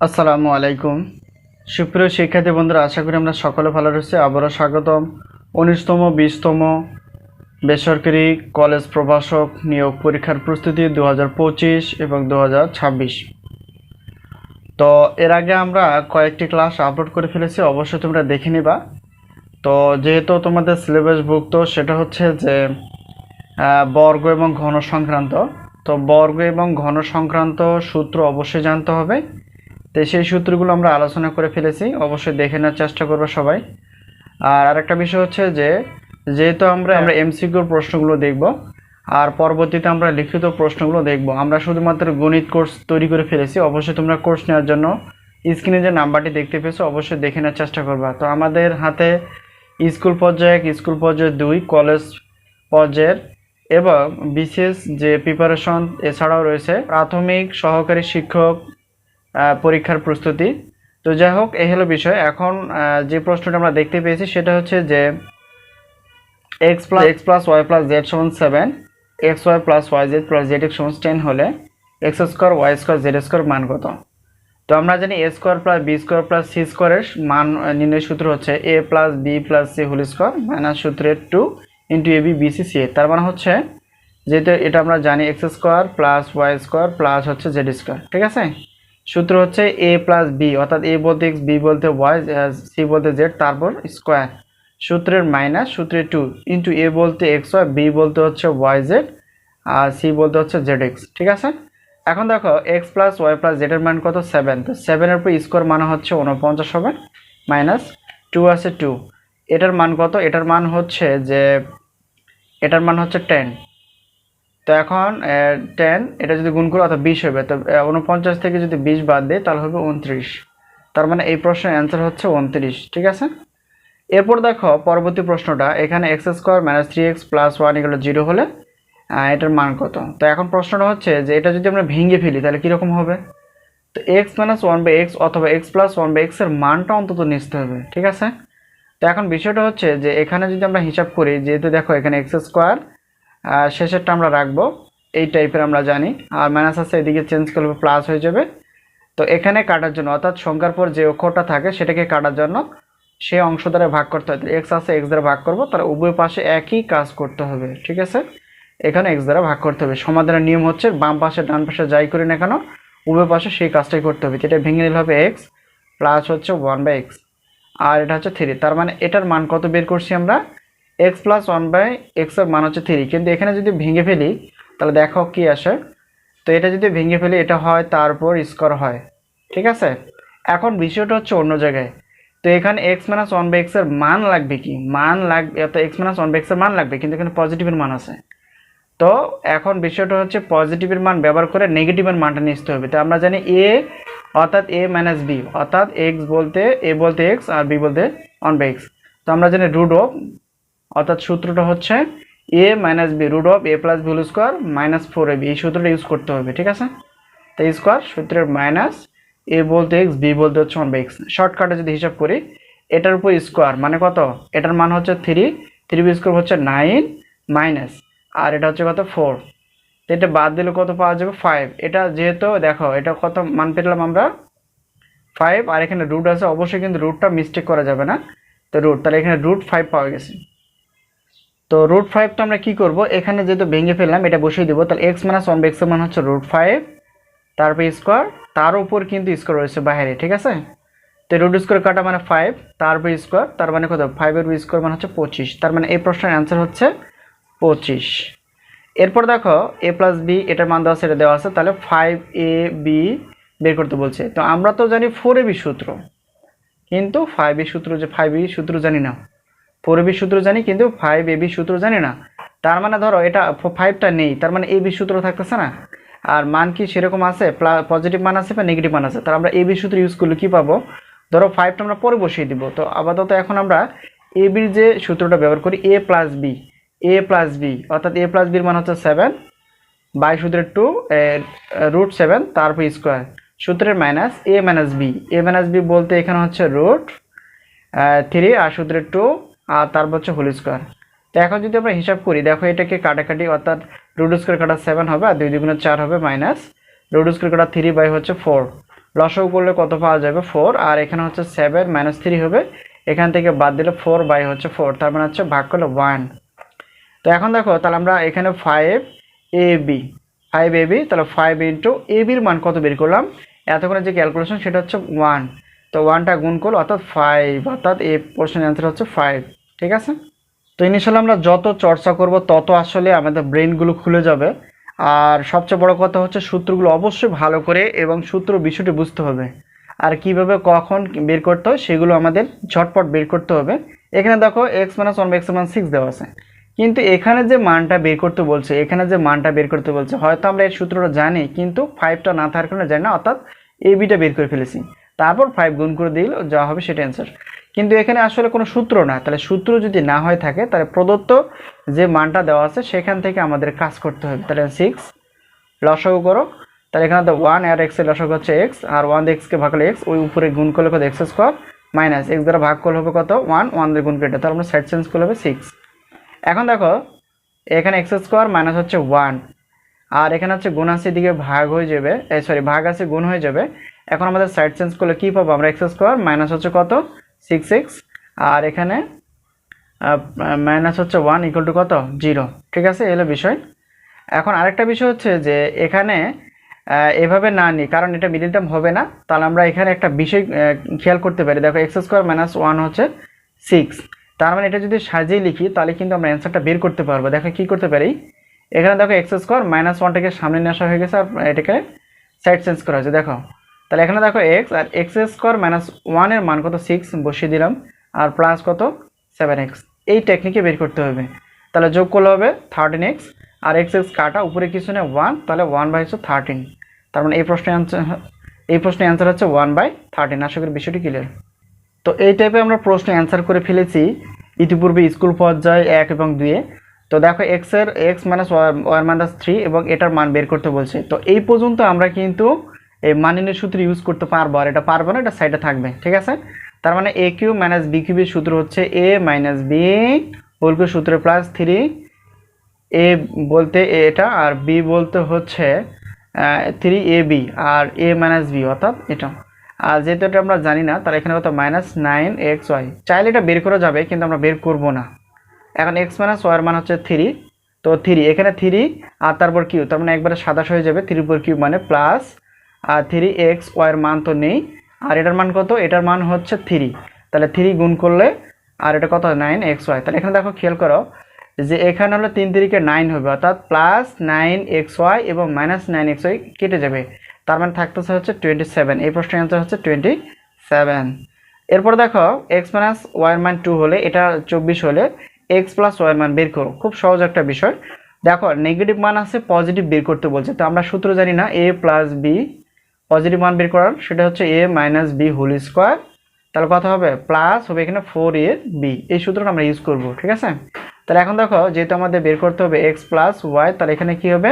আসসালামু আলাইকুম। সুপ্রিয় শিক্ষার্থী বন্ধুরা, আশা করি আমরা সকলে ভালো রয়েছে। আবারও স্বাগতম। উনিশতম, বিশতম বেসরকারি কলেজ প্রভাষক নিয়োগ পরীক্ষার প্রস্তুতি দু হাজার পঁচিশ এবং দু হাজার ছাব্বিশ। তো এর আগে আমরা কয়েকটি ক্লাস আপলোড করে ফেলেছি, অবশ্যই তোমরা দেখে নিবা। তো যেহেতু তোমাদের সিলেবাস সিলেবাসভুক্ত, সেটা হচ্ছে যে বর্গ এবং ঘন সংক্রান্ত তো বর্গ এবং ঘন সংক্রান্ত সূত্র অবশ্যই জানতে হবে। তো সেই সূত্রগুলো আমরা আলোচনা করে ফেলেছি অবশ্যই দেখে নেওয়ার চেষ্টা করব সবাই। আর আরেকটা বিষয় হচ্ছে যে যেহেতু আমরা আমরা এমসিকিউর প্রশ্নগুলো দেখব আর পরবর্তীতে আমরা লিখিত প্রশ্নগুলো দেখব আমরা শুধুমাত্র গণিত কোর্স তৈরি করে ফেলেছি অবশ্যই তোমরা কোর্স নেওয়ার জন্য স্ক্রিনে যে নাম্বারটি দেখতে পেয়েছ অবশ্যই দেখে নেওয়ার চেষ্টা করবা। তো আমাদের হাতে স্কুল পর্যায়ে এক স্কুল পর্যায়ে দুই কলেজ পর্যায়ের এবং বিশেষ যে প্রিপারেশন এছাড়াও রয়েছে প্রাথমিক সহকারী শিক্ষক পরীক্ষার প্রস্তুতি। তো যাই হোক, এই হলো বিষয়। এখন যে প্রশ্নটা আমরা দেখতে পেয়েছি, সেটা হচ্ছে যে X plus X plus Y plus Z সমান seven X Y plus Y Z plus Z X সমান টেন হলে X square Y square Z square মান কত? তো আমরা জানি A square plus B square plus C স্কোয়ারের মান নির্ণয় সূত্র হচ্ছে A plus B plus C whole square minus সূত্রের two into A B BC C A তার মানে হচ্ছে যেহেতু এটা আমরা জানি X square plus Y square plus হচ্ছে জেড স্কোয়ার ঠিক আছে? সূত্র হচ্ছে এ প্লাস বি অর্থাৎ এ বলতে এক্স বি বলতে ওয়াই সি বলতে জেড তারপর স্কোয়ার সূত্রের মাইনাস সূত্রে টু ইন্টু এ বলতে এক্স ওয়াই বি বলতে হচ্ছে ওয়াই জেড আর সি বলতে হচ্ছে জেড এক্স ঠিক আছে? এখন দেখো এক্স প্লাস ওয়াই প্লাস জেডের মান কত? সেভেন তো সেভেনের উপর স্কোয়ার মানে হচ্ছে উনপঞ্চাশ হবে মাইনাস টু আছে টু এটার মান কত? এটার মান হচ্ছে যে, এটার মান হচ্ছে টেন তো এখন টেন এটা যদি গুণ করি অর্থাৎ বিশ হবে, তো উনপঞ্চাশ থেকে যদি বিশ বাদ দেয় তাহলে হবে উনত্রিশ তার মানে এই প্রশ্নের অ্যান্সার হচ্ছে উনত্রিশ ঠিক আছে? এরপর দেখো, পরবর্তী প্রশ্নটা, এখানে X square minus three X plus one এগুলো জিরো হলে এটার মান কত? তো এখন প্রশ্নটা হচ্ছে যে, এটা যদি আমরা ভেঙে ফেলি, তাহলে কীরকম হবে? তো X minus one by X অথবা এক্স প্লাস ওয়ান বাই এক্সের মানটা অন্তত নিতে হবে, ঠিক আছে? তো এখন বিষয়টা হচ্ছে যে, এখানে যদি আমরা হিসাব করি, যেহেতু দেখো এখানে এক্স স্কোয়ার শেষেরটা আমরা রাখব। এই টাইপের আমরা জানি। আর মাইনাস আছে, এদিকে চেঞ্জ করলে প্লাস হয়ে যাবে। তো এখানে কাটার জন্য, অর্থাৎ সংখ্যার পর যে অক্ষরটা থাকে, সেটাকে কাটার জন্য সে অংশ দ্বারা ভাগ করতে হয়। এক্স আছে এক্স দ্বারা ভাগ করব তার উভয় পাশে একই কাজ করতে হবে, ঠিক আছে? এখানে এক্স দ্বারা ভাগ করতে হবে। সমাধানের নিয়ম হচ্ছে, বাম পাশে, ডান পাশে যাই করি না কেন, উভয় পাশে সেই কাজটাই করতে হবে। যেটা ভেঙে নিলে হবে এক্স প্লাস হচ্ছে ওয়ান বাই এক্স আর এটা হচ্ছে থ্রি তার মানে এটার মান কত বের করছি আমরা? এক্স প্লাস ওয়ান বাই এক্সের মান হচ্ছে থ্রি কিন্তু এখানে যদি ভেঙে ফেলি, তাহলে দেখো কি আসে? তো এটা যদি ভেঙে ফেলি, এটা হয়, তারপর স্কোয়ার হয়। ঠিক আছে? এখন বিষয়টা হচ্ছে অন্য জায়গায়। তো এখানে এক্স মাইনাস ওয়ান বাই এক্সের মান লাগবে কি? মান লাগবে তো এক্স মাইনাস ওয়ান বাই এক্সের মান লাগবে, কিন্তু এখানে পজিটিভের মান আছে। তো এখন বিষয়টা হচ্ছে পজিটিভের মান ব্যবহার করে নেগেটিভের মানটা নিতে হবে। তো আমরা জানি এ অর্থাৎ এ মাইনাস বি অর্থাৎ এক্স বলতে এ বলতে এক্স আর বি বলতে ওয়ান বাই এক্স তো আমরা জানি রুট অফ অর্থাৎ সূত্রটা হচ্ছে A minus B root of A plus B square minus four A B এই সূত্রটা ইউজ করতে হবে, ঠিক আছে? তো স্কোয়ার সূত্রের মাইনাস এ বলতে এক্স বি বলতে হচ্ছে ওয়ান বাই এক্স শর্টকাটে যদি হিসাব করি, এটার উপর স্কোয়ার মানে কত? এটার মান হচ্ছে থ্রি থ্রি বি স্কোয়ার হচ্ছে নাইন মাইনাস আর এটা হচ্ছে কত? ফোর তো এটা বাদ দিলে কত পাওয়া যাবে? ফাইভ এটা যেহেতু, দেখো, এটা কত মান পেলাম আমরা? ফাইভ আর এখানে রুট আছে, অবশ্যই কিন্তু রুটটা মিস্টেক করা যাবে না। তো রুট তাহলে এখানে রুট ফাইভ পাওয়া গেছে। তো রুট ফাইভটা আমরা কী করব? এখানে যেহেতু ভেঙে ফেললাম, এটা বসিয়ে দেবো। তাহলে এক্স মাইনাস ওয়ান এক্সের মান হচ্ছে রুট ফাইভ তারপর স্কোয়ার তার উপর কিন্তু স্কোয়ার রয়েছে বাইরে, ঠিক আছে? তো রুট স্কোয়ার কাটা মানে ফাইভ তারপর স্কোয়ার তার মানে কত? ফাইভের স্কোয়ার মানে হচ্ছে পঁচিশ। তার মানে এই প্রশ্নের অ্যান্সার হচ্ছে পঁচিশ। এরপর দেখো এ প্লাস বি এটার মান দেওয়া সেটা দেওয়া আছে। তাহলে ফাইভ এ বি বের করতে বলছে। তো আমরা তো জানি ফোর এ বি সূত্র। কিন্তু ফাইভ এ সূত্র যে ফাইভ এ সূত্র জানি না। ফোর এ বি সূত্র জানি, কিন্তু ফাইভ এ বি সূত্র জানি না। তার মানে ধরো, এটা ফাইভটা নেই, তার মানে এ বি সূত্র থাকতেছে না। আর মান কি সেরকম আছে? পজিটিভ মান আছে বা নেগেটিভ মান আছে? তার আমরা এ বি সূত্র ইউজ করলে কী পাবো? ধরো ফাইভটা আমরা পরে বসিয়ে দিব। তো আপাতত এখন আমরা এ বির যে সূত্রটা ব্যবহার করি A plus B A plus B অর্থাৎ এ প্লাস বির মান হচ্ছে সেভেন বাই সূত্রের টু রুট সেভেন তারপর স্কোয়ার সূত্রের minus A minus B A minus B বলতে এখানে হচ্ছে রুট থ্রি আর সূত্রের টু আর তারপর হচ্ছে হোল স্কোয়ার তো এখন যদি আমরা হিসাব করি, দেখো এটাকে কাটাকাটি, অর্থাৎ রুট স্কোয়ার কাটা সেভেন হবে আর দুই দুগুণে চার হবে মাইনাস রুট স্কোয়ার কাটা থ্রি বাই হচ্ছে ফোর লসও করলে কত পাওয়া যাবে? ফোর আর এখানে হচ্ছে সেভেন মাইনাস থ্রি হবে। এখান থেকে বাদ দিলে ফোর বাই হচ্ছে ফোর তার মানে হচ্ছে ভাগ করলে ওয়ান তো এখন দেখো, তাহলে আমরা এখানে five A B five A B তাহলে ফাইভ ইন্টু এ বির মান কত বের করলাম? এতক্ষণে যে ক্যালকুলেশন সেটা হচ্ছে ওয়ান তো ওয়ানটা গুণ করল, অর্থাৎ ফাইভ অর্থাৎ এ প্রশ্নের অ্যান্সার হচ্ছে ফাইভ ঠিক আছে? তো ইনিশিয়াল আমরা যত চর্চা করব, তত আসলে আমাদের ব্রেনগুলো খুলে যাবে। আর সবচেয়ে বড় কথা হচ্ছে সূত্রগুলো অবশ্যই ভালো করে এবং সূত্র বিষয়টি বুঝতে হবে। আর কীভাবে, কখন বের করতে হয় সেগুলো আমাদের ঝটপট বের করতে হবে। এখানে দেখো এক্স মাইনাস ওয়ান এক্স মান সিক্স দেওয়া আছে। কিন্তু এখানে যে মানটা বের করতে বলছে, এখানে যে মানটা বের করতে বলছে, হয়তো আমরা এই সূত্রটা জানি, কিন্তু ফাইভটা না থাকার কারণে জানি না, অর্থাৎ এ বিটা বের করে ফেলেছি। তারপর ফাইভ গুণ করে দিল যা হবে সেটা অ্যান্সার কিন্তু এখানে আসলে কোনো সূত্র না। তাহলে সূত্র যদি না হয়ে থাকে, তাহলে প্রদত্ত যে মানটা দেওয়া আছে, সেখান থেকে আমাদের কাজ করতে হবে। তাহলে সিক্স লসাগু করো। তাহলে এখানে তো ওয়ান আর এক্সের লসাগু হচ্ছে এক্স আর ওয়ান এক্সকে ভাগ করলে এক্স ওই উপরে গুণ করলে কত? এক্স স্কোয়ার মাইনাস এক্স দ্বারা ভাগ করলে হবে কত? ওয়ান ওয়ান দিয়ে গুণ কেটে তাহলে আমরা সাইড চেঞ্জ করলে হবে সিক্স এখন দেখো, এখানে এক্স স্কোয়ার মাইনাস হচ্ছে ওয়ান আর এখানে হচ্ছে গুণ আছে দিকে ভাগ হয়ে যাবে। সরি ভাগ আছে, গুণ হয়ে যাবে। এখন আমাদের সাইড চেঞ্জ করলে কী পাবো? আমরা এক্স স্কোয়ার মাইনাস হচ্ছে কত? সিক্স এক্স আর এখানে মাইনাস হচ্ছে ওয়ান ইকুয়াল টু কত? জিরো ঠিক আছে এলো বিষয়। এখন আরেকটা বিষয় হচ্ছে যে, এখানে এভাবে না নিই কারণ এটা মিডিল টার্ম হবে না, তাহলে আমরা এখানে একটা বিষয় খেয়াল করতে পারি। দেখো এক্স স্কোয়ার মাইনাস ওয়ান হচ্ছে সিক্স তার মানে এটা যদি সাজিয়ে লিখি, তাহলে কিন্তু আমরা অ্যান্সারটা বের করতে পারব। দেখো, কী করতে পারি? এখানে দেখো এক্স স্কোয়ার মাইনাস ওয়ানটাকে সামনে নিয়ে আসা হয়ে গেছে, আর এটাকে সাইড চেঞ্জ করা হয়েছে। দেখো তাহলে এখানে দেখো এক্স আর এক্স স্কোয়ার মাইনাস ওয়ানের মান কত? সিক্স বসিয়ে দিলাম। আর প্লাস কত? সেভেন এক্স এই টেকনিকে বের করতে হবে। তাহলে যোগ করলে হবে থার্টিন এক্স আর এক্স এক্স কাটা উপরে কিছু নেই ওয়ান তাহলে ওয়ান বাই হচ্ছে থার্টিন তার মানে এই প্রশ্নের অ্যান্সার এই প্রশ্নের অ্যান্সার হচ্ছে ওয়ান বাই থার্টিন আশা করি বিষয়টি ক্লিয়ার তো এই টাইপে আমরা প্রশ্ন অ্যান্সার করে ফেলেছি। ইতিপূর্বে স্কুল পর্যায়ে এক এবং দুয়ে। তো দেখো এক্সের X minus one minus three এবং এটার মান বের করতে বলছে। তো এই পর্যন্ত আমরা কিন্তু এই মানিনের সূত্র ইউজ করতে পারব আর এটা পারব না, এটা সাইডে থাকবে, ঠিক আছে? তার মানে এ কিউ মাইনাস বি কিউবের সূত্র হচ্ছে A minus B whole cube সূত্র প্লাস থ্রি এ বলতে এটা আর বি বলতে হচ্ছে থ্রি এ বি আর এ মাইনাস বি অর্থাৎ এটা। আর যেহেতু এটা আমরা জানি না তার এখানে কত? মাইনাস নাইন এক্স ওয়াই চাইলে এটা বের করা যাবে, কিন্তু আমরা বের করব না। এখন এক্স মাইনাস ওয়ার মান হচ্ছে থ্রি তো থ্রি এখানে থ্রি আর তারপর কিউ তার মানে একবারে সাতাশ হয়ে যাবে থ্রির উপর কিউ মানে প্লাস থ্রি এক্স ওয়ার মান তো নেই। আর এটার মান কত? এটার মান হচ্ছে থ্রি তাহলে থ্রি গুণ করলে, আর এটা কত? নাইন এক্স ওয়াই তাহলে এখানে দেখো, খেয়াল করো যে এখানে হলো তিন তিরিকে নাইন হবে, অর্থাৎ প্লাস নাইন এক্স ওয়াই এবং মাইনাস নাইন এক্স ওয়াই কেটে যাবে। তার মানে থাকতেছে হচ্ছে টোয়েন্টি সেভেন এই প্রশ্নের অ্যান্সার হচ্ছে টোয়েন্টি সেভেন এরপর দেখো এক্স মাইনাস ওয়াই মান টু হলে, এটা চব্বিশ হলে এক্স প্লাস ওয়াই মান বের করো। খুব সহজ একটা বিষয়। দেখো নেগেটিভ মান আছে পজিটিভ বের করতে বলছে। তো আমরা সূত্র জানি না এ প্লাস বি পজিটিভ মান বের করার, সেটা হচ্ছে A minus B whole square তাহলে কথা হবে? প্লাস হবে এখানে ফোর এ বি এই সূত্রটা আমরা ইউজ করব, ঠিক আছে? তাহলে এখন দেখো, যেহেতু আমাদের বের করতে হবে এক্স প্লাস ওয়াই তাহলে এখানে কি হবে?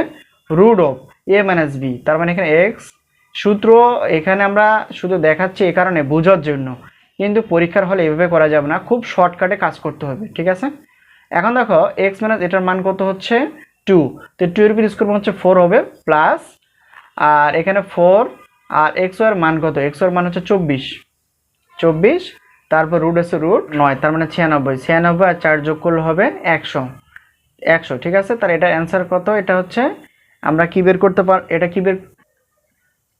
Root of A minus B তার মানে এখানে এক্স সূত্র এখানে আমরা শুধু দেখাচ্ছি এ কারণে, বোঝার জন্য। কিন্তু পরীক্ষার হলে এভাবে করা যাবে না, খুব শর্টকাটে কাজ করতে হবে, ঠিক আছে? এখন দেখো এক্স মাইনাস এটার মান কত হচ্ছে? টু তো টু এর উপর স্কোর হচ্ছে ফোর হবে প্লাস আর এখানে ফোর আর এক্স ওয়ার মান কত? এক্স ওয়ার মান হচ্ছে চব্বিশ। চব্বিশ, তারপর রুট আছে রুট নয়, তার মানে ছিয়ানব্বই। ছিয়ানব্বই আর চার যোগ করলে হবে একশো। একশো, ঠিক আছে? তার এটা অ্যান্সার কত? এটা হচ্ছে আমরা কি বের করতে পার, এটা কি বের,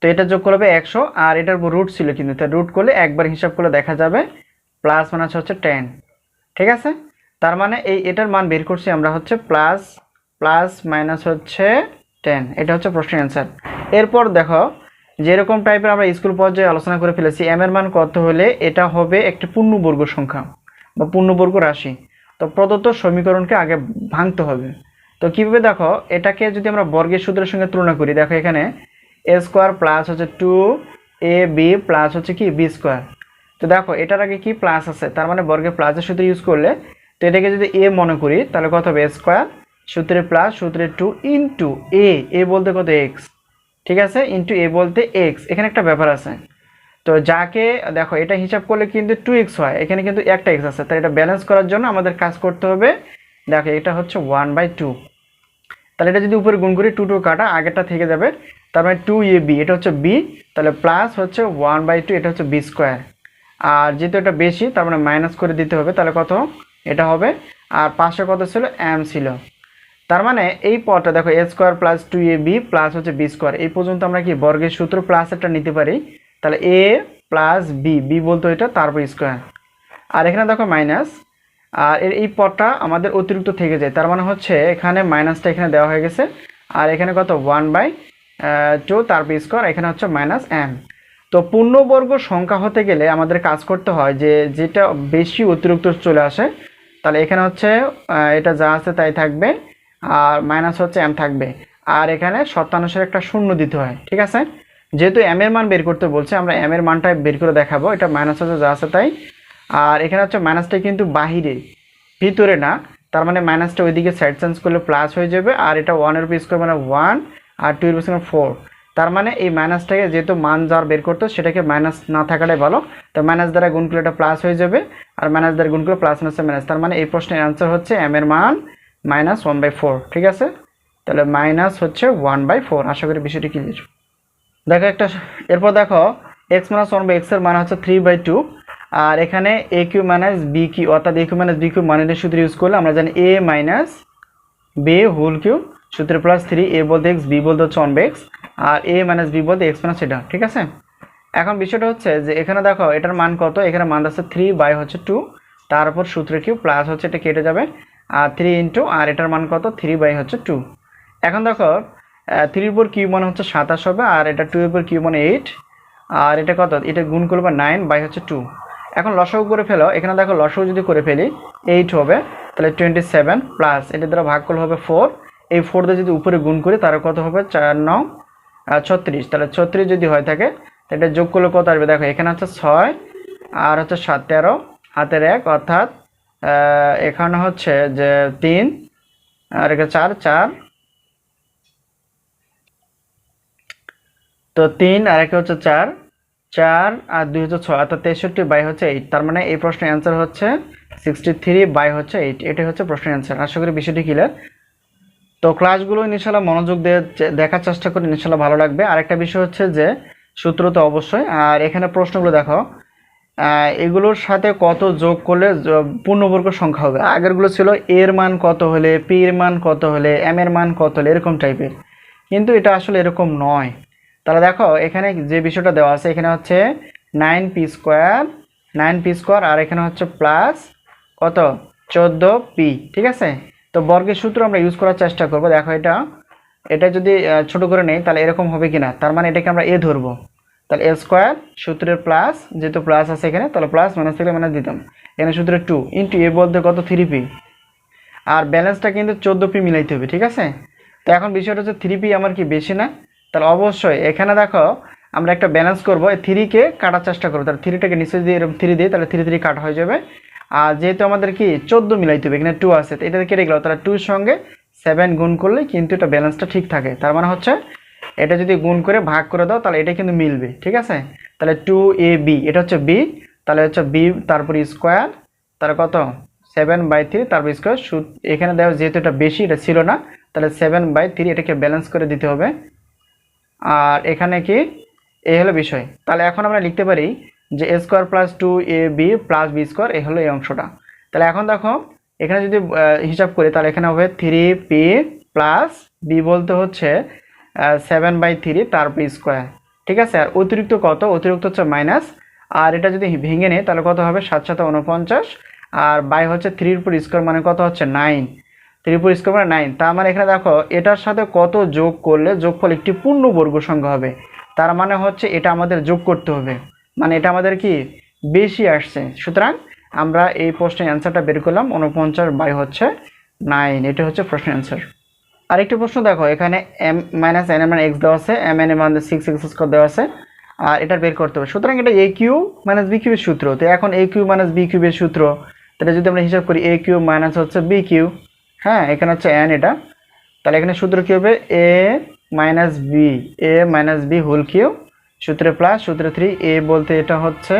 তো এটা যোগ করলে হবে একশো, আর এটার উপর রুট ছিল কিন্তু তার রুট করলে একবার হিসাব করলে দেখা যাবে প্লাস মানে হচ্ছে টেন ঠিক আছে? তার মানে এই এটার মান বের করছি আমরা হচ্ছে প্লাস প্লাস মাইনাস হচ্ছে টেন এটা হচ্ছে প্রশ্নের অ্যান্সার এরপর দেখো যেরকম টাইপের আমরা স্কুল পর্যায়ে আলোচনা করে ফেলেছি এম এর মান কত হলে এটা হবে একটি পূর্ণবর্গ সংখ্যা বা পূর্ণবর্গ রাশি। তো প্রদত্ত সমীকরণকে আগে ভাঙতে হবে। তো কীভাবে দেখো, এটাকে যদি আমরা বর্গের সূত্রের সঙ্গে তুলনা করি, দেখো এখানে এ স্কোয়ার প্লাস হচ্ছে টু এ বি প্লাস হচ্ছে কি? বি স্কোয়ার তো দেখো, এটার আগে কি প্লাস আছে? তার মানে বর্গের প্লাসের সূত্র ইউজ করলে, তো এটাকে যদি এ মনে করি, তাহলে কত হবে? এ স্কোয়ার সূত্রে প্লাস সূত্রে টু ইন্টু এ এ বলতে কত? এক্স ঠিক আছে? ইন্টু এ বলতে এক্স এখানে একটা ব্যাপার আছে। তো যাকে, দেখো, এটা হিসাব করলে কিন্তু টু এক্স হয়। এখানে কিন্তু একটা এক্স আছে। তাই এটা ব্যালেন্স করার জন্য আমাদের কাজ করতে হবে। দেখো, এটা হচ্ছে ওয়ান বাই টু তাহলে এটা যদি উপরে গুণ করি টু টু কাটা, আগেরটা থেকে যাবে। তার মানে টু এ বি এটা হচ্ছে বি তাহলে প্লাস হচ্ছে ওয়ান বাই টু এটা হচ্ছে বি স্কোয়ার আর যেহেতু এটা বেশি, তার মানে মাইনাস করে দিতে হবে। তাহলে কত? এটা হবে। আর পাশে কত ছিল? এম ছিল। তার মানে এই পদটা দেখো a square plus two a b plus হচ্ছে বি স্কোয়ার এই পর্যন্ত আমরা কি বর্গের সূত্র প্লাস একটা নিতে পারি? তাহলে এ প্লাস বি বি বলতো এটা, তারপর স্কোয়ার আর এখানে দেখো মাইনাস আর এর এই পদটা আমাদের অতিরিক্ত থেকে যায়, তার মানে হচ্ছে এখানে মাইনাসটা এখানে দেওয়া হয়ে গেছে, আর এখানে কত? ওয়ান বাই টু তারপর স্কোয়ার এখানে হচ্ছে মাইনাস এম তো পূর্ণবর্গ সংখ্যা হতে গেলে আমাদের কাজ করতে হয় যে যেটা বেশি অতিরিক্ত চলে আসে, তাহলে এখানে হচ্ছে এটা যা আছে তাই থাকবে আর মাইনাস হচ্ছে এম থাকবে। আর এখানে শতাংশের একটা শূন্য দিতে হয়, ঠিক আছে? যেহেতু এম এর মান বের করতে বলছে, আমরা এম এর মানটা বের করে দেখাবো। এটা মাইনাস হচ্ছে, যা আছে তাই। আর এখানে হচ্ছে মাইনাসটা কিন্তু বাহিরে, ভিতরে না। তার মানে মাইনাসটা ওইদিকে সাইড চেঞ্জ করলে প্লাস হয়ে যাবে, আর এটা ওয়ানের উপর স্কোয়ার মানে ওয়ান আর টু এর স্কোয়ার ফোর তার মানে এই মাইনাসটাকে যেহেতু মান যার বের করতো, সেটাকে মাইনাস না থাকাটাই ভালো। তো মাইনাস দ্বারা গুণ করলে এটা প্লাস হয়ে যাবে, আর মাইনাস দ্বারা গুণ করলে প্লাস মাইনাস তার মানে এই প্রশ্নের অ্যান্সার হচ্ছে এম এর মান মাইনাস ওয়ান বাই ফোর, ঠিক আছে? তাহলে মাইনাস হচ্ছে ওয়ান বাই ফোর, আশা করি বিষয়টি ক্লিয়ার দেখো একটা, এরপর দেখো এক্স মাইনাস ওয়ান বাই এক্সের মান হচ্ছে থ্রি বাই টু আর এখানে a cube minus b cube অর্থাৎ a cube minus b cube মানের সূত্র ইউজ করলে আমরা জানি a minus b whole cube সূত্র প্লাস থ্রি এ বলতে এক্স বি বলতে হচ্ছে ওয়ান বাই এক্স আর এ মাইনাস বি বলতে এক্স মাইনাস এটা, ঠিক আছে? এখন বিষয়টা হচ্ছে যে এখানে দেখো, এটার মান কত? এখানে মান আছে থ্রি বাই হচ্ছে টু তারপর সূত্র কিউ প্লাস হচ্ছে এটা কেটে যাবে। থ্রি ইন্টু আর এটার মান কত? থ্রি বাই হচ্ছে টু এখন দেখো থ্রির উপর কিউ মানে হচ্ছে সাতাশ হবে, আর এটা টু উপর কিউ মানে এইট আর এটা কত? এটা গুণ করবে নাইন বাই হচ্ছে টু এখন লসাগু করে ফেলো, এখানে দেখো লসাগু যদি করে ফেলি এইট হবে, তাহলে টোয়েন্টি সেভেন প্লাস এটা দ্বারা ভাগ করলে হবে ফোর এই ফোর দিয়ে যদি উপরে গুণ করি তার কত হবে? চার নং ছত্রিশ। তাহলে ছত্রিশ যদি হয়ে থাকে এটা যোগ করলে কত আসবে? দেখো, এখানে হচ্ছে ছয়, আর হচ্ছে সাত তেরো, হাতের এক, অর্থাৎ এখানে হচ্ছে যে তিন, আর এখানে চার চার। তো তিন, আর একে হচ্ছে চার। চার আর দুই হচ্ছে ছয়, অর্থাৎ তেষট্টি বাই হচ্ছে এইট তার মানে এই প্রশ্নের অ্যান্সার হচ্ছে সিক্সটি থ্রি বাই হচ্ছে এইট এটাই হচ্ছে প্রশ্নের অ্যান্সার আশা করি বিষয়টি ক্লিয়ার তো ক্লাসগুলো ইনশাল্লাহ মনোযোগ দিয়ে দেখার চেষ্টা করি ইনশাল্লাহ ভালো লাগবে। আরেকটা বিষয় হচ্ছে যে সূত্র তো অবশ্যই। আর এখানে প্রশ্নগুলো দেখো। এগুলোর সাথে কত যোগ করলে পূর্ণবর্গ সংখ্যা হবে? আগেরগুলো ছিল এর মান কত হলে, পি এর মান কত হলে, এম এর মান কত হলে, এরকম টাইপের। কিন্তু এটা আসলে এরকম নয়। তাহলে দেখো, এখানে যে বিষয়টা দেওয়া আছে, এখানে হচ্ছে nine p square, nine p square, আর এখানে হচ্ছে প্লাস কত? চোদ্দ পি, ঠিক আছে? তো বর্গের সূত্র আমরা ইউজ করার চেষ্টা করব। দেখো এটা এটা যদি ছোট করে নেই, তাহলে এরকম হবে কিনা? তার মানে এটাকে আমরা এ ধরবো। তাহলে এ স্কোয়ার সূত্রের প্লাস, যেহেতু প্লাস আছে এখানে, তাহলে প্লাস মাইনাস থেকে মাইনাস দিতাম। এখানে সূত্রে টু ইন্টু এ বলতে কত? থ্রি পি আর ব্যালেন্সটা কিন্তু চোদ্দ পি মিলাইতে হবে, ঠিক আছে? তো এখন বিষয়টা হচ্ছে থ্রি পি আমার কি বেশি না? তাহলে অবশ্যই এখানে দেখো, আমরা একটা ব্যালেন্স করব, এই থ্রিকে কাটার চেষ্টা করব। তাহলে থ্রিটাকে নিচে দিয়ে এরকম থ্রি দিই, তাহলে থ্রি থ্রি কাটা হয়ে যাবে। আর যেহেতু আমাদের কি চোদ্দ মিলাইতে হবে, এখানে টু আছে, তো এটা কেটে গেল। তাহলে টুর সঙ্গে সেভেন গুণ করলে কিন্তু এটা ব্যালেন্সটা ঠিক থাকে। তার মানে হচ্ছে এটা যদি গুণ করে ভাগ করে দাও, তাহলে এটা কিন্তু মিলবে, ঠিক আছে? তাহলে টু এ বি এটা হচ্ছে বি তাহলে হচ্ছে বি তারপর স্কোয়ার তার কত? সেভেন বাই থ্রি তারপর স্কোয়ার এখানে দেওয়া যেহেতু এটা বেশি, এটা ছিল না, তাহলে সেভেন বাই থ্রি এটাকে ব্যালেন্স করে দিতে হবে। আর এখানে কি? এই হলো বিষয়। তাহলে এখন আমরা লিখতে পারি যে a square plus two a b plus b square এই হলো এই অংশটা। তাহলে এখন দেখো, এখানে যদি হিসাব করি, তাহলে এখানে হবে থ্রি পি প্লাস বি বলতে হচ্ছে সেভেন বাই থ্রি তারপর স্কোয়ার ঠিক আছে? আর অতিরিক্ত কত? অতিরিক্ত হচ্ছে মাইনাস আর এটা যদি ভেঙে নেয়, তাহলে কত হবে? সাত সাথে উনপঞ্চাশ আর বাই হচ্ছে থ্রির উপর স্কোয়ার মানে কত হচ্ছে? নাইন ত্রিপুর স্কোয়ার মানে নাইন তার মানে এখানে দেখো, এটার সাথে কত যোগ করলে যোগফল একটি পূর্ণবর্গ সংখ্যা হবে। তার মানে হচ্ছে এটা আমাদের যোগ করতে হবে। মানে এটা আমাদের কি? বেশি আসছে। সুতরাং আমরা এই প্রশ্নের অ্যান্সারটা বের করলাম। উনপঞ্চাশ বাই হচ্ছে নাইন এটা হচ্ছে প্রশ্নের অ্যান্সার আরেকটি প্রশ্ন দেখো, এখানে এম মাইনাস এন এর মান এক্স দেওয়া আছে এম এন এর সিক্স এক্স স্কোয়ার দেওয়া আছে, আর এটা বের করতে হবে। সুতরাং এটা এ কিউ মাইনাস বি কিউবের সূত্র। তো এখন এ কিউ মাইনাস বি কিউবের সূত্র, তাহলে যদি আমরা হিসাব করি এ কিউ মাইনাস হচ্ছে বি কিউ হ্যাঁ এখানে হচ্ছে এন এটা, তাহলে এখানে সূত্র কী হবে? A minus b a minus b whole cube সূত্রে প্লাস সূত্রে থ্রি এ বলতে এটা হচ্ছে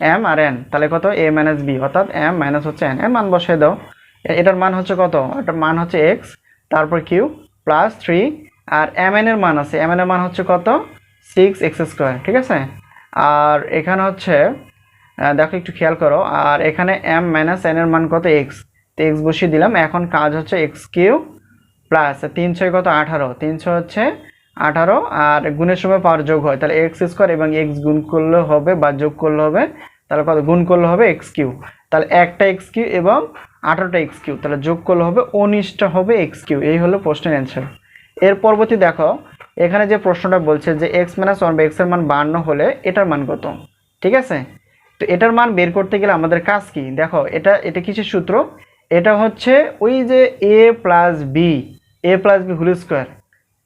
এম আর এন তাহলে কত? এ মাইনাস বি অর্থাৎ এম মাইনাস হচ্ছে এন এর মান বসিয়ে দাও। এ- এটার মান হচ্ছে কত? এটার মান হচ্ছে এক্স তারপর কিউ প্লাস থ্রি আর এম এর মান আছে। এম এর মান হচ্ছে কত? সিক্স এক্স স্কোয়ার ঠিক আছে? আর এখানে হচ্ছে দেখো একটু খেয়াল করো, আর এখানে এম মাইনাস এন এর মান কত? এক্স তো এক্স বসিয়ে দিলাম। এখন কাজ হচ্ছে এক্স কিউ প্লাস তিন ছয় কত? আঠারো। তিনশো হচ্ছে আঠারো, আর গুণের সময় পাওয়ার যোগ হয়। তাহলে এক্স স্কোয়ার এবং এক্স গুণ করলে হবে বা যোগ করলে হবে, তাহলে কত? গুণ করলে হবে এক্স কিউ তাহলে একটা এক্স কিউ এবং আঠারোটা এক্স কিউ তাহলে যোগ করলে হবে উনিশটা হবে এক্স কিউ এই হলো প্রশ্নের অ্যান্সার এর পরবর্তী দেখো, এখানে যে প্রশ্নটা বলছে যে এক্স মাইনাস ওয়ান বা এক্সের মান বান্ন হলে এটার মান কত? ঠিক আছে? তো এটার মান বের করতে গেলে আমাদের কাজ কি? দেখো, এটা এটা কিছু সূত্র? এটা হচ্ছে ওই যে a plus b a plus b whole square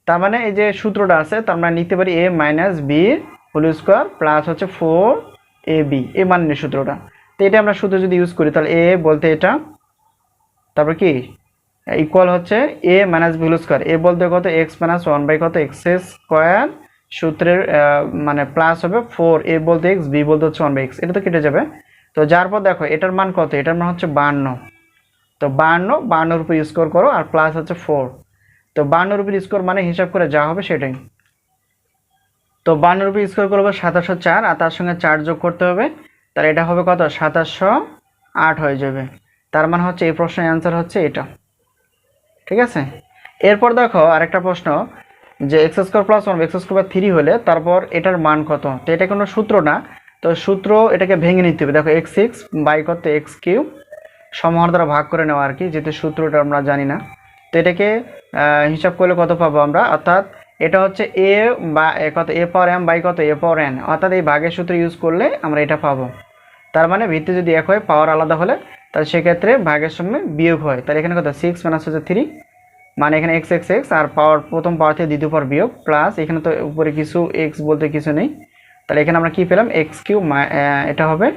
তার মানে এই যে সূত্রটা আছে, তার মানে নিতে পারি a minus b whole square plus হচ্ছে ফোর এ বি এ মানের সূত্রটা। তো এটা আমরা সূত্র যদি ইউজ করি, তাহলে এ বলতে এটা তারপর কি? ইকুয়াল হচ্ছে a minus value square a বলতে কত? এক্স মাইনাস ওয়ান বাই কত? এক্স স্কোয়ার সূত্রের মানে প্লাস হবে ফোর এ বলতে এক্স বি বলতে হচ্ছে ওয়ান বাই এক্স এটা তো কেটে যাবে। তো যার পর দেখো, এটার মান কত? এটার মান হচ্ছে বান্ন। তো বান্ন, বান্নর উপর স্কোর করো আর প্লাস হচ্ছে ফোর তো বান্নর উপর স্কোর মানে হিসাব করে যা হবে সেটাই। তো বান্নর উপর স্কোর করব সাতাশশো চার আর তার সঙ্গে চার যোগ করতে হবে। তাহলে এটা হবে কত? সাতাশশো আট হয়ে যাবে। তার মানে হচ্ছে এই প্রশ্নের অ্যান্সার হচ্ছে এটা। ঠিক আছে? এরপর দেখো আরেকটা প্রশ্ন যে x square plus one x square three হলে তারপর এটার মান কত? তো এটা কোনো সূত্র না। তো সূত্র এটাকে ভেঙে নিতে হবে। দেখো এক্স সিক্স বাই কত? এক্স কিউ সমহর দ্বারা ভাগ করে নেওয়া আর কি যেহেতু সূত্রটা আমরা জানি না। তো এটাকে হিসাব করলে কত পাবো আমরা? অর্থাৎ এটা হচ্ছে এ বা কত? এ পাওয়ার এম বাই কত? এ পাওয়ার এন অর্থাৎ এই ভাগের সূত্র ইউজ করলে আমরা এটা পাবো। তার মানে ভিত্তি যদি এক হয় পাওয়ার আলাদা হলে তাহলে সেক্ষেত্রে ভাগের সময় বিয়োগ হয়। তাহলে এখানে কত? সিক্স মাইনাস হচ্ছে থ্রি মানে এখানে এক্স এক্স এক্স আর পাওয়ার প্রথম পাওয়ার থেকে দ্বিতীয় পাওয়ার বিয়োগ। প্লাস এখানে তো উপরে কিছু এক্স বলতে কিছু নেই। তাহলে এখানে আমরা কি পেলাম? এক্স কিউ এটা হবে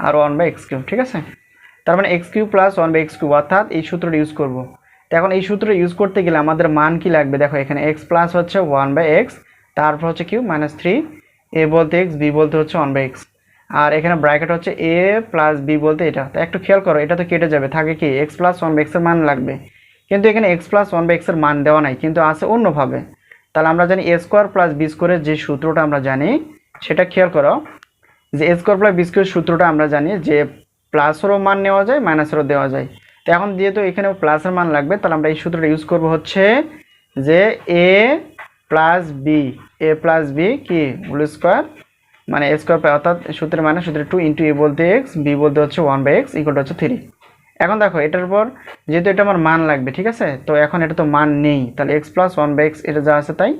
আর ওয়ান বাই এক্স কিউ ঠিক আছে? তার মানে x cube plus one by x cube অর্থাৎ এই সূত্রটা ইউজ করব। তো এখন এই সূত্র ইউজ করতে গেলে আমাদের মান কি লাগবে? দেখো, এখানে এক্স প্লাস হচ্ছে ওয়ান বাই এক্স তারপর হচ্ছে কিউ মাইনাস থ্রি এ বলতে এক্স বি বলতে হচ্ছে ওয়ান বাই এক্স আর এখানে ব্র্যাকেট হচ্ছে এ প্লাস বি বলতে এটা। তো একটু খেয়াল করো, এটা তো কেটে যাবে, থাকে কি? এক্স প্লাস ওয়ান এক্সের মান লাগবে। কিন্তু এখানে এক্স প্লাস ওয়ান এক্সের মান দেওয়া নাই, কিন্তু আছে অন্যভাবে। তাহলে আমরা জানি এ স্কোয়ার প্লাস বি স্কোয়ারের যে সূত্রটা আমরা জানি, সেটা খেয়াল করো, যে এ স্কোয়ার প্লাস বি স্কোয়ারের সূত্রটা আমরা জানি যে প্লাসেরও মান নেওয়া যায় মাইনাসেরও দেওয়া যায়। তো এখন যেহেতু এখানে প্লাসের মান লাগবে, তাহলে আমরা এই সূত্রটা ইউজ করব হচ্ছে যে a plus b a plus b কি? হোল স্কোয়ার মানে এ স্কোয়ার পাই অর্থাৎ সূত্রের মানে সূত্রের টু ইন্টু এ বলতে এক্স বি বলতে হচ্ছে ওয়ান বাই এক্স ইকুয়াল হচ্ছে থ্রি এখন দেখো, এটার পর যেহেতু এটা আমার মান লাগবে, ঠিক আছে? তো এখন এটা তো মান নেই, তাহলে x plus one by x এটা যা আছে তাই।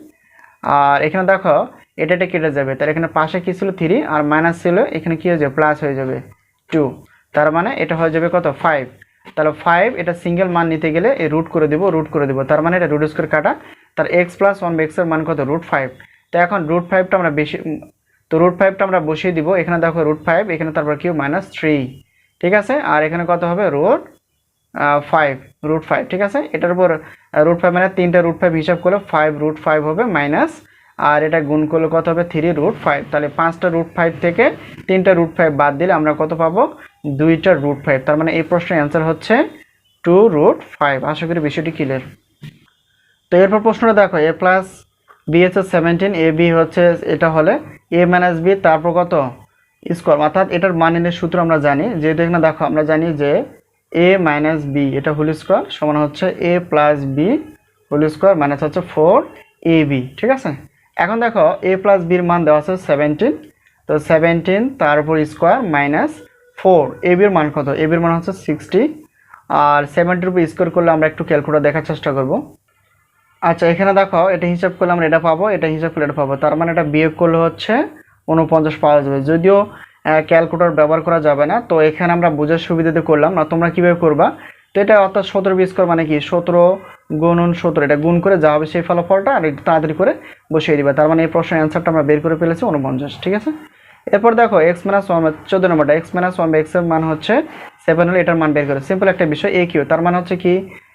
আর এখানে দেখো এটা এটা কেটে যাবে, তাহলে এখানে পাশে কী ছিল থ্রি আর মাইনাস ছিল, এখানে কী হয়ে যাবে? প্লাস হয়ে যাবে টু তার মানে এটা হয়ে যাবে কত? ফাইভ তাহলে ফাইভ এটা সিঙ্গেল মান নিতে গেলে এই রুট করে দেবো রুট করে দেবো। তার মানে এটা রুট স্কোয়ার কাটা, তার এক্স প্লাস ওয়ান বাই এক্সের মান কত? রুট ফাইভ তো এখন রুট ফাইভটা আমরা বেশি তো রুট ফাইভটা আমরা বসিয়ে দিব। এখানে দেখো রুট ফাইভ এখানে তারপর কিউ মাইনাস থ্রি ঠিক আছে? আর এখানে কত হবে? রুট ফাইভ রুট ফাইভ ঠিক আছে? এটার উপর রুট ফাইভ মানে তিনটা রুট ফাইভ হিসাব করলে ফাইভ রুট ফাইভ হবে মাইনাস আর এটা গুণ করলে কত হবে? থ্রি রুট ফাইভ তাহলে পাঁচটা রুট ফাইভ থেকে তিনটা রুট ফাইভ বাদ দিলে আমরা কত পাবো? দুইটা রুট ফাইভ তার মানে এই প্রশ্নের অ্যান্সার হচ্ছে টু রুট ফাইভ আশা করি বিষয়টি ক্লিয়ার তো এরপর প্রশ্নটা দেখো এ প্লাস বি হচ্ছে সেভেন্টিন এ বি হচ্ছে এটা হলে এ মাইনাস বি তারপর কত? স্কোয়ার অর্থাৎ এটার মানের সূত্র আমরা জানি, যেহেতু এখানে দেখো, আমরা জানি যে এ মাইনাস বি এটা হোল স্কোয়ার সমান হচ্ছে a plus b whole square minus হচ্ছে ফোর এ বি ঠিক আছে? এখন দেখো এ প্লাস বির মান দেওয়া আছে সেভেন্টিন তো সেভেন্টিন তারপর স্কোয়ার মাইনাস ফোর এ বির মান কত? এ বির মান হচ্ছে সিক্সটি আর সেভেন্টির উপর স্কোয়ার করলে আমরা একটু ক্যালকুলেটার দেখার চেষ্টা করব। আচ্ছা এখানে দেখো, এটা হিসাব করলে আমরা এটা পাবো, এটা হিসাব করলে এটা পাবো। তার মানে এটা বিয়োগ করলে হচ্ছে উনপঞ্চাশ পাওয়া যাবে। যদিও ক্যালকুলেটর ব্যবহার করা যাবে না, তো এখানে আমরা বোঝার সুবিধাতে করলাম। না, তোমরা কীভাবে করবা? তো এটা অর্থাৎ সতেরো বিশ কর মানে কি? সতেরো গুণন সতেরো, এটা গুণ করে যা হবে সেই ফলাফলটা আর একটু তাড়াতাড়ি করে বসিয়ে দিবা। তার মানে এই প্রশ্নের অ্যান্সারটা আমরা বের করে ফেলেছি উনপঞ্চাশ ঠিক আছে? এরপর দেখো এক্স মাইনাস ওয়ান চোদ্দ নম্বরটা এক্স মাইনাস ওয়ান এক্সের মান হচ্ছে সেভেন হলে এটার মান বের করে। সিম্পল একটা বিষয় এ কিউ তার মানে হচ্ছে কি?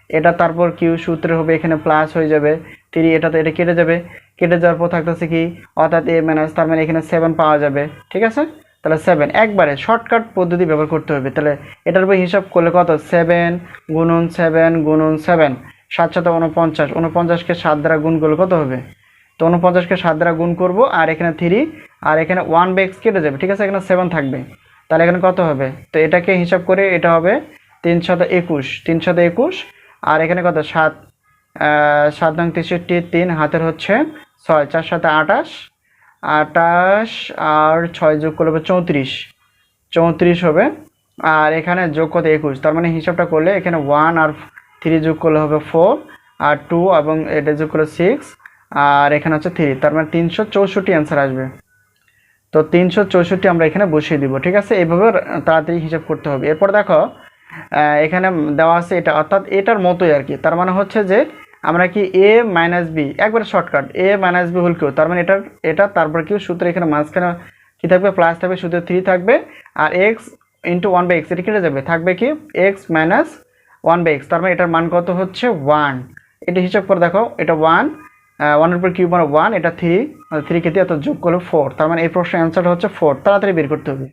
এটা তারপর কিউ সূত্রে হবে? এখানে প্লাস হয়ে যাবে। থ্রি এটা তো এটা কেটে যাবে। কেটে যাওয়ার পর থাকতেছে কি? অর্থাৎ এ মাইনাস তার মানে এখানে সেভেন পাওয়া যাবে। ঠিক আছে? তাহলে সেভেন একবারে শর্টকাট পদ্ধতি ব্যবহার করতে হবে। তাহলে এটার উপর হিসাব করলে কত? সেভেন গুণন সেভেন গুণন সেভেন সাত সাথে উনপঞ্চাশ উনপঞ্চাশকে সাত দ্বারা গুণ করলে কত হবে? তো উনপঞ্চাশকে সাত দ্বারা গুণ করব, আর এখানে থ্রি আর এখানে ওয়ান বেক্স কেটে যাবে। ঠিক আছে? এখানে সেভেন থাকবে। তাহলে এখানে কত হবে? তো এটাকে হিসাব করে এটা হবে তিন শত একুশ। তিন শত একুশ আর এখানে কত? সাত সাত নং তেষট্টি তিন হাতের হচ্ছে ছয়, চার সাথে আঠাশ আঠাশ আর ছয় যোগ করলে হবে চৌত্রিশ। চৌত্রিশ হবে। আর এখানে যোগ কত? একুশ। তার মানে হিসাবটা করলে এখানে ওয়ান আর থ্রি যোগ করলে হবে ফোর আর টু এবং এটা যোগ করলে সিক্স আর এখানে হচ্ছে থ্রি তার মানে তিনশো চৌষট্টি অ্যান্সার আসবে। তো তিনশো চৌষট্টি আমরা এখানে বসিয়ে দিব, ঠিক আছে? এইভাবে তাড়াতাড়ি হিসাব করতে হবে। এরপর দেখো এখানে দেওয়া আছে এটা। অর্থাৎ এটার মতোই আর কি। তার মানে হচ্ছে যে আমরা কি এ মাইনাস বি একবারে shortcut a minus b whole cube তার মানে এটার এটা তারপর কিউ সূত্র এখানে মাঝখানে কি থাকবে? প্লাস থাকবে সূত্র থ্রি থাকবে। আর x into one by x এটা কেটে যাবে। থাকবে কি x minus one by x তার মানে এটার মান কত হচ্ছে? ওয়ান এটা হিসাব করে দেখো, এটা ওয়ান ওয়ানের উপর কিউব মানে ওয়ান এটা থ্রি থ্রি কেটে অর্থাৎ যোগ করলে ফোর তার মানে এই প্রশ্নের অ্যান্সারটা হচ্ছে ফোর তাড়াতাড়ি বের করতে হবে।